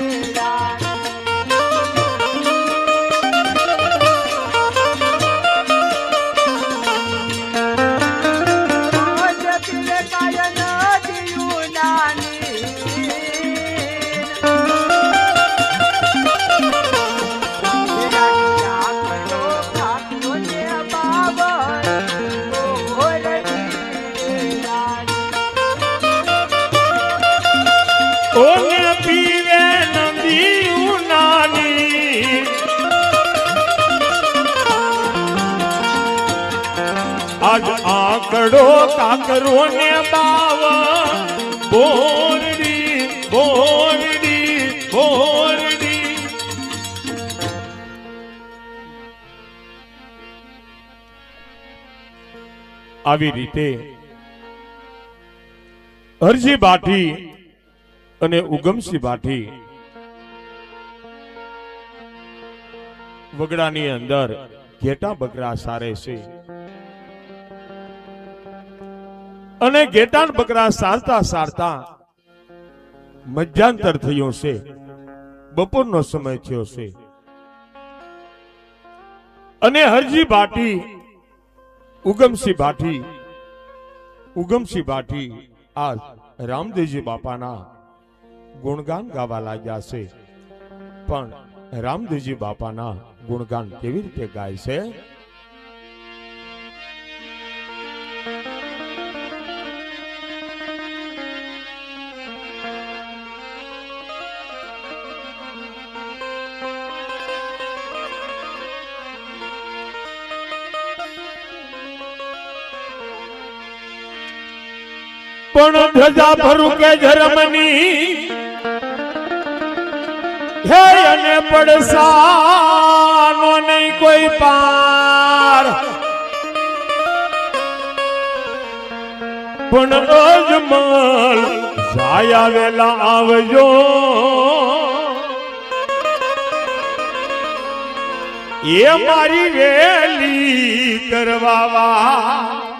रा આવી રીતે હરજી બાઠી અને ઉગમસિંહ બાઠી વગડાની અંદર ઘેટા બકરા સારે છે. અને ઘેટાન બકરા સારતા સારતા મધ્યાંતર થયો છે. બપોરનો સમય થયો છે. અને હરજી ભાટી ઉગમસિંહ ભાટી ઉગમસિંહ ભાટી આ રામદેવજી બાપાના ગુણગાન ગાવા લાગ્યા છે. પણ રામદેવજી બાપાના ગુણગાન કેવી રીતે ગાય છે? પણ ધજા ભરું કે ધર્મની હે અને પડસાનો નહીં કોઈ પાર. પણ અજમલ સાયા વેલા આવજો. એ મારી વેલી કરવાવા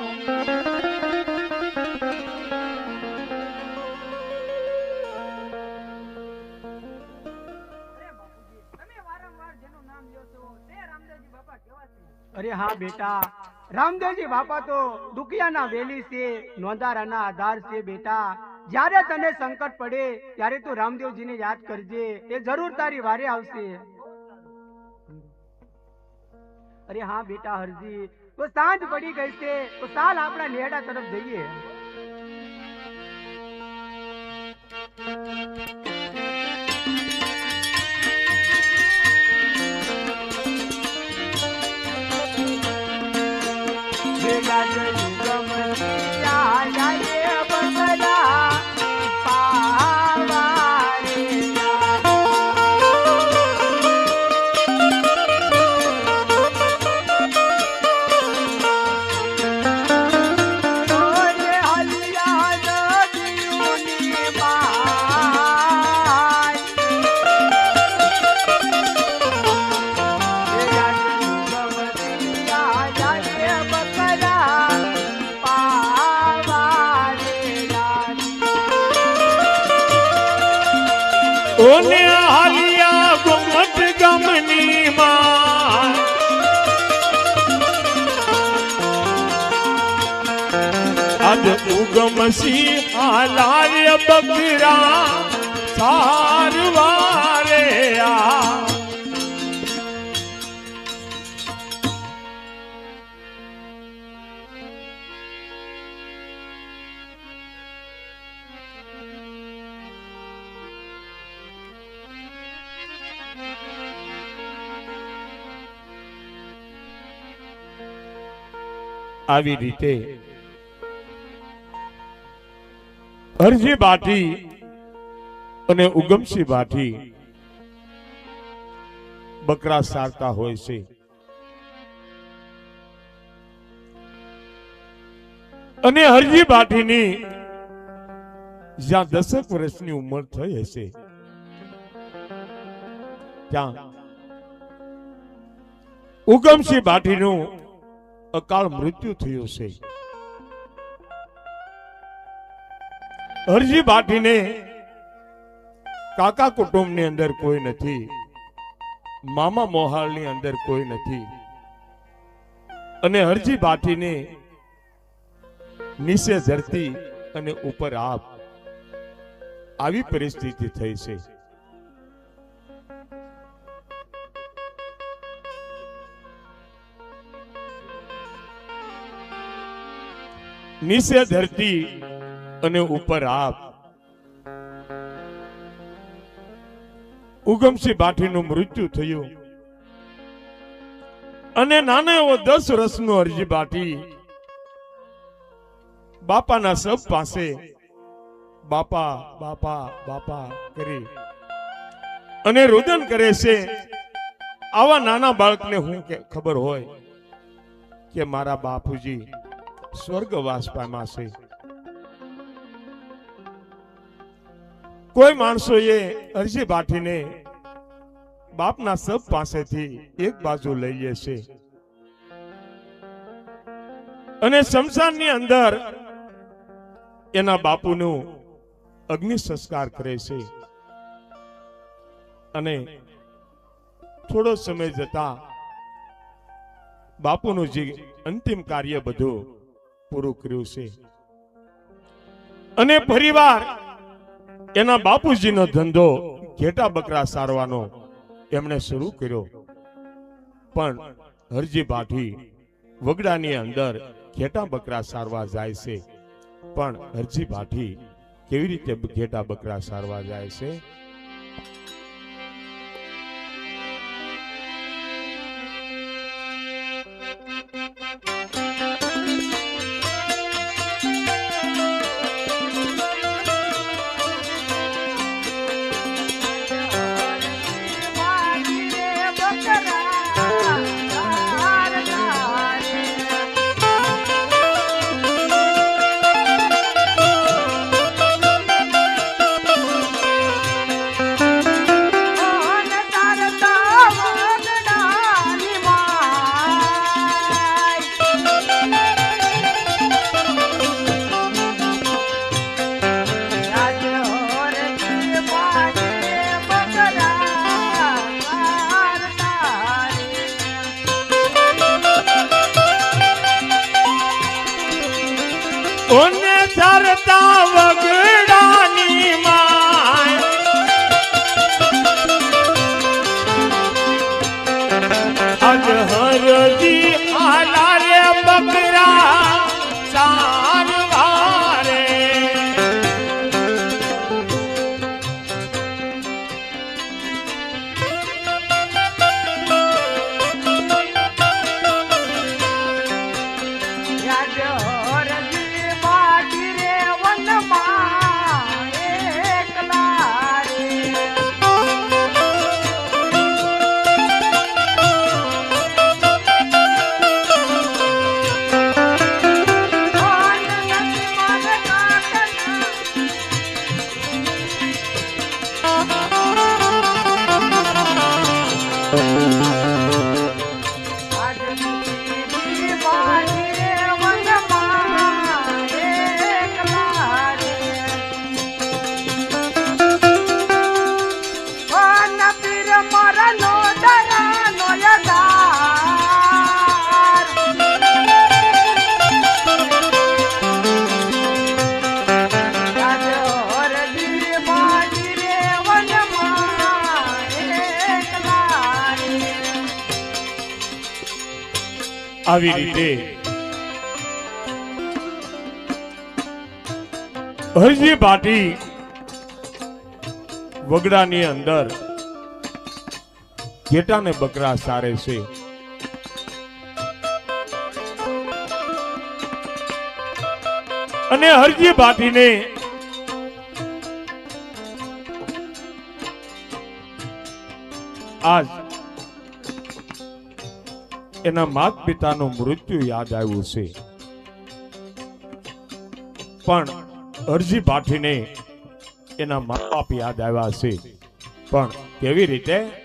અરે હા બેટા. રામદેવજી બાપા તો દુખિયાના વેલી છે, નોંધારાના આધાર છે બેટા. જ્યારે તને સંકટ પડે, ત્યારે તું રામદેવજીને યાદ કરજે. એ જરૂર તારી વારે આવશે. અરે હા બેટા હરજી. તો સાંજ પડી ગઈ છે, તો સાલ આપણા નેડા તરફ જઈએ. ઉગમ સિંહ હાલાય બકરા સારવારે આ આવી રીતે હરજી બાટી અને ઉગમસિંહ બાટી. બકરા સારતા હોય છે. અને હરજી બાટીની જ્યાં દસેક વર્ષની ઉંમર થઈ હશે, ત્યાં ઉગમસિંહ બાટીનું અકાળ મૃત્યુ થયું છે. હરજી બાટીને કાકા કુટુંબની અંદર કોઈ નથી, મામા મોહાળની અંદર કોઈ નથી. અને હરજી બાટીને નીચે ધરતી અને ઉપર આપ આવી પરિસ્થિતિ થઈ છે. નીચે ધરતી અને ઉપર આપ. ઉગમસિંહ બાઠીનું મૃત્યુ થયું. અને નાનો એવો દસ વર્ષનો અરજી બાટી. બાપાના સબ પાસે બાપા બાપા બાપા કરી. અને રુદન કરે છે, આવા નાના બાળકને હું ખબર હોય કે મારા બાપુજી સ્વર્ગવાસ પામ્યા છે. કોઈ માણસોએ અરજી બાઠીને બાપના સબ પાસેથી એક બાજુ લઈએ છે. અને શમશાનની અંદર એના બાપુનું અગ્નિ સંસ્કાર કરે છે. અને થોડો સમય જતા બાપુનું જે અંતિમ કાર્ય બધું પૂરું કર્યું છે. અને પરિવાર એના બાપુજીનો ધંધો ઘેટા બકરા સારવાનો એમણે શરૂ કર્યો. પણ હરજી ભાઠી વગડાની અંદર ઘેટા બકરા સારવા જાય છે. પણ હરજી ભાઠી કેવી રીતે ઘેટા બકરા સારવા જાય છે? આવી રીતે. હરજી પાટી વગડાની અંદર ઘેટાને બકરા સારે છે. અને હરજી ભાટીને આજ એના માત પિતાનું મૃત્યુ યાદ આવ્યું છે. પણ અરજી પાઠીને એના મા બાપ યાદ આવ્યા છે. પણ કેવી રીતે?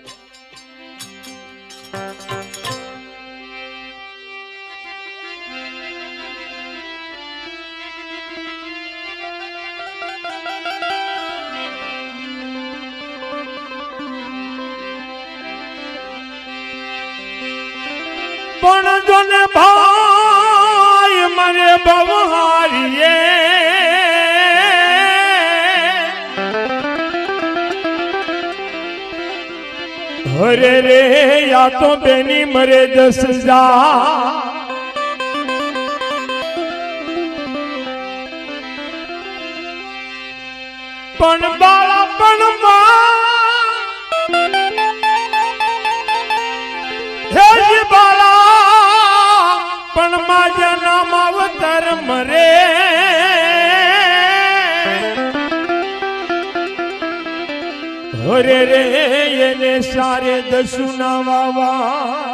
પણ ને ભાઈ મને બવહારીએ હરે રે યા તો બેની મરે જસ જા મરે હરે રે એને સારે દસુના વાવા.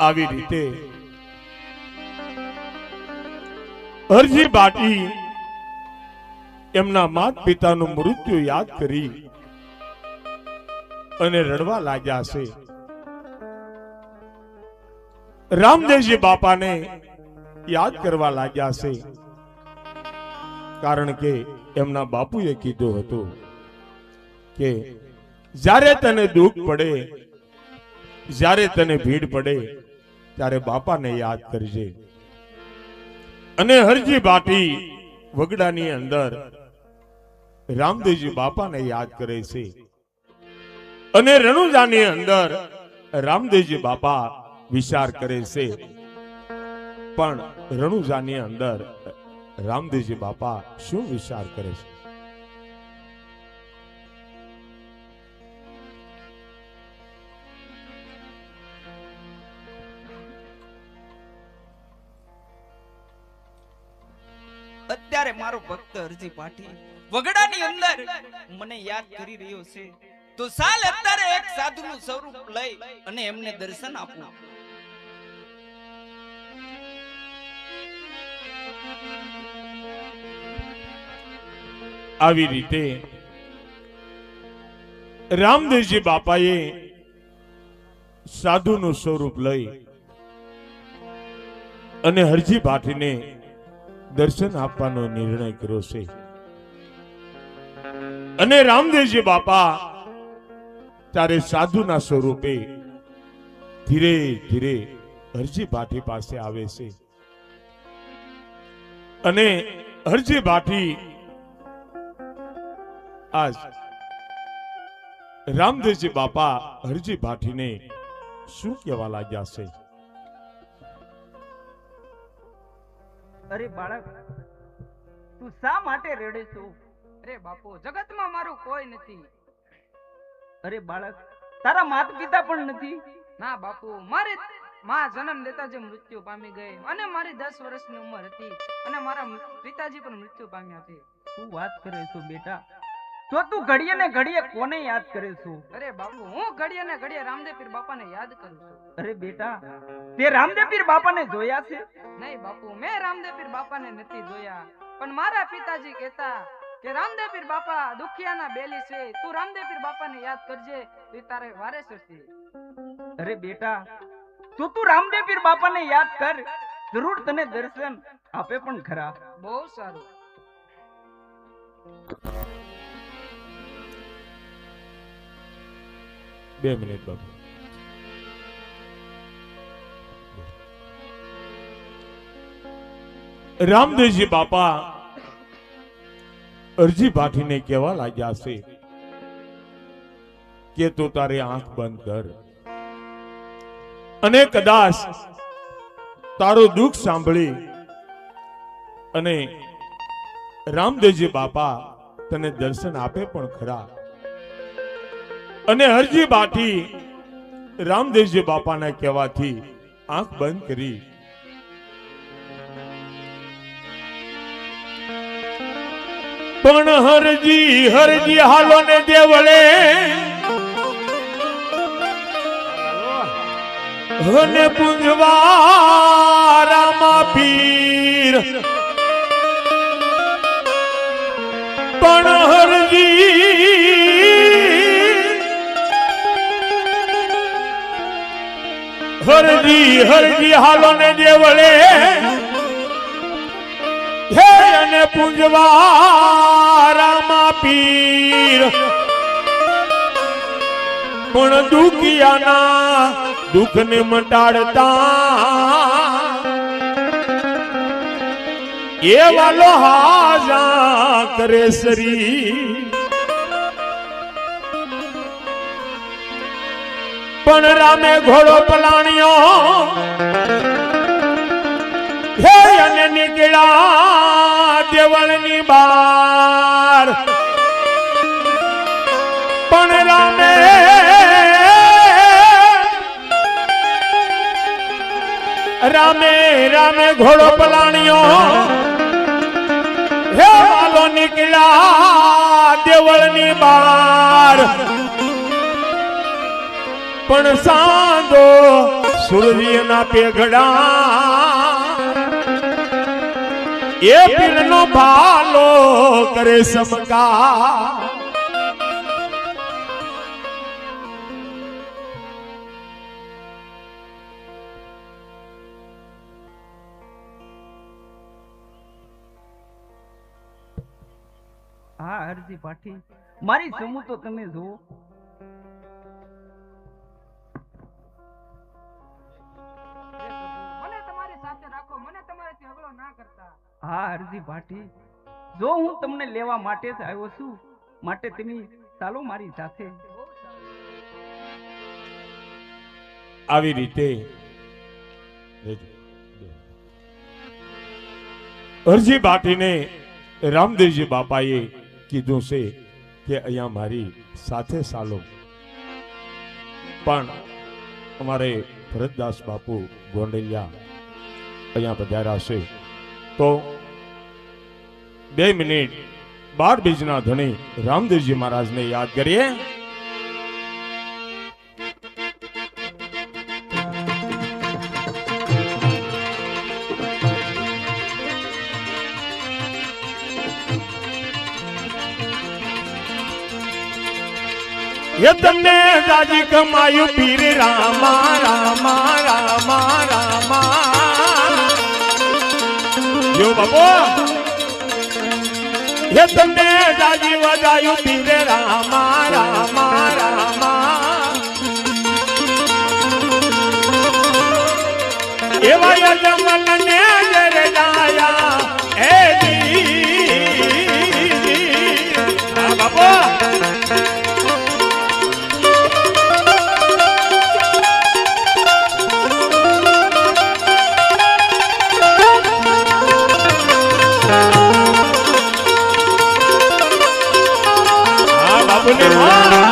આવી રીતે. અરજી બાટી એમના માત પિતાનું મૃત્યુ યાદ કરી અને રડવા લાગ્યા છે. રામદેવજી બાપાને યાદ કરવા લાગ્યા છે. કારણ કે એમના બાપુએ કીધું હતું કે, જ્યારે તને દુઃખ પડે, જ્યારે તને ભીડ પડે ત્યારે બાપાને યાદ કરજે. અને હરજી બાટી વગડાની અંદર રામદેવજી બાપાને યાદ કરે છે. અને રણુજાની અંદર રામદેવજી બાપા વિચાર કરે છે. પણ રણુજાની અંદર રામદેવજી બાપા શું વિચાર કરે છે? મારો ભક્ત અરજી પાઠી. વગડાની અંદર મને યાદ કરી રહ્યો છે. તો સાલ અત્યારે એક સાધુનું સ્વરૂપ લઈ અને એમને દર્શન આપું આવી રીતે રામદેવજી બાપાએ સાધુનું સ્વરૂપ લઈ અને હરજી ભાટીને દર્શન આપવાનો નિર્ણય કર્યો છે. અને રામદેવજી બાપા ત્યારે સાધુના સ્વરૂપે ધીરે ધીરે હરજી ભાટી પાસે આવે છે. અને હરજી ભાટી આજ રામદેવજી બાપા હરજી ભાટીને શું કહેવા લાગ્યા છે? અરે બાળક તું શા માટે રડે છું? અરે બાપુ જગતમાં મારું કોઈ નથી. અરે બાળક તારા માતા પિતા પણ નથી? ના બાપુ મારે માં જન્મ દેતા જે મૃત્યુ પામી ગઈ અને મારી દસ વર્ષની ઉંમર હતી અને મારા પિતાજી પણ મૃત્યુ પામ્યા છે. શું વાત કરે છો બેટા? તો તું ઘડીએ ને ઘડીએ કોને યાદ કરે છું? અરે બાપુ હું ઘડીએ ને ઘડીએ રામદેવ પીર બાપાને યાદ કરું છું. અરે બેટા તે રામદેવ પીર બાપાને જોયા છે? નહીં બાપુ મેં રામદેવ પીર બાપાને નથી જોયા. પણ મારા પિતાજી કહેતા કે રામદેવ પીર બાપા દુખિયાના બેલી છે તું રામદેવ પીર બાપાને યાદ કરજે તો તારે વારે ચડશે અરે બેટા તો તું રામદેવ પીર બાપાને યાદ કર. જરૂર તને દર્શન આપે પણ ખરા. બહુ સારું. બે મિનિટ બાબુ. રામદેવજી બાપા અરજી પાઠીને કહેવા લાગ્યા છે કે તું તારી આંખ બંધ કર. અને કદાચ તારું દુઃખ સાંભળી અને રામદેવજી બાપા તને દર્શન આપે પણ ખરા. અને હરજી બાટી રામદેવજી બાપાના કહેવાથી આંખ બંધ કરી. પણ હરજી હરજી હાલો ને દેવળે. હને પૂંજવા રામા પીર. પણ હરજી હરજી હરજી હાલો ને દેવળે. હે અને પુંજવારામાં પીર. પણ દુખિયાના દુઃખને મટાડતા એવા વાલો હાજા કરે સરી પણ રામે ઘોડો પલાણ્યો. હે અને નીકળ્યા દેવળની બાર પણ રામે રામે રામે ઘોડો પલાણ્યો. હે વાલો નીકળ્યા દેવળની બાર પણ સાંધો સૂર્યના પેઘડા. એ પીણનો ભાલો કરે સમકા મારી સમૂહ તો તમે જુઓ. હા અરજી ભાટી. જો હું તમને લેવા માટે જ આવ્યો છું, માટે તમે ચાલો મારી સાથે. આવી રીતે અરજી ભાટીને રામદેવજી બાપાએ કીધું છે કે અહીંયા મારી સાથે ચાલો. પણ અમારે ભરતદાસ બાપુ ગોંડલિયા અહીંયા પધાર્યા છે. તો બે મિનિટ બાર બીજના ધણી રામદેવજી મહારાજને યાદ કરીએ. તમને દાદી કમાયું પીર રામા રામા રામા રામા. જો બાપો. હે તમને જાજી વજાયું પીરે રામા રામા રામા. એવા યજમન ને જરે હા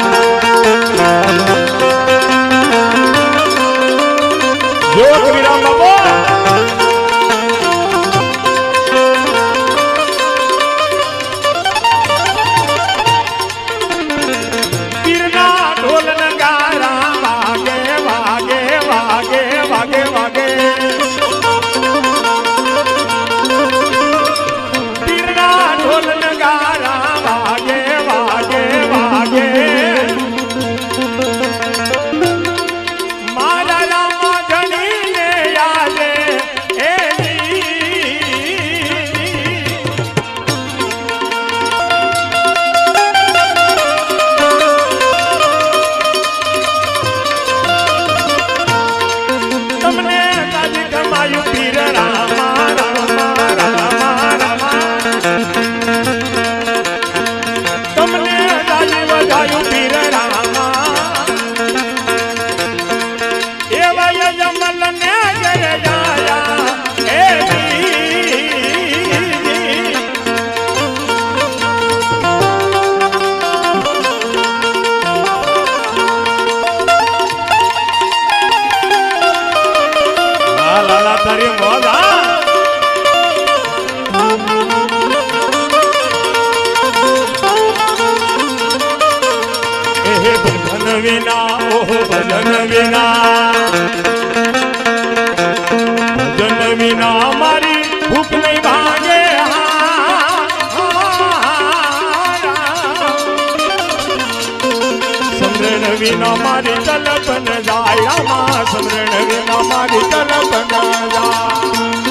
વિના મારી તલપન જાય આમાં સ્મરણ વિના મારી તલપન જાય.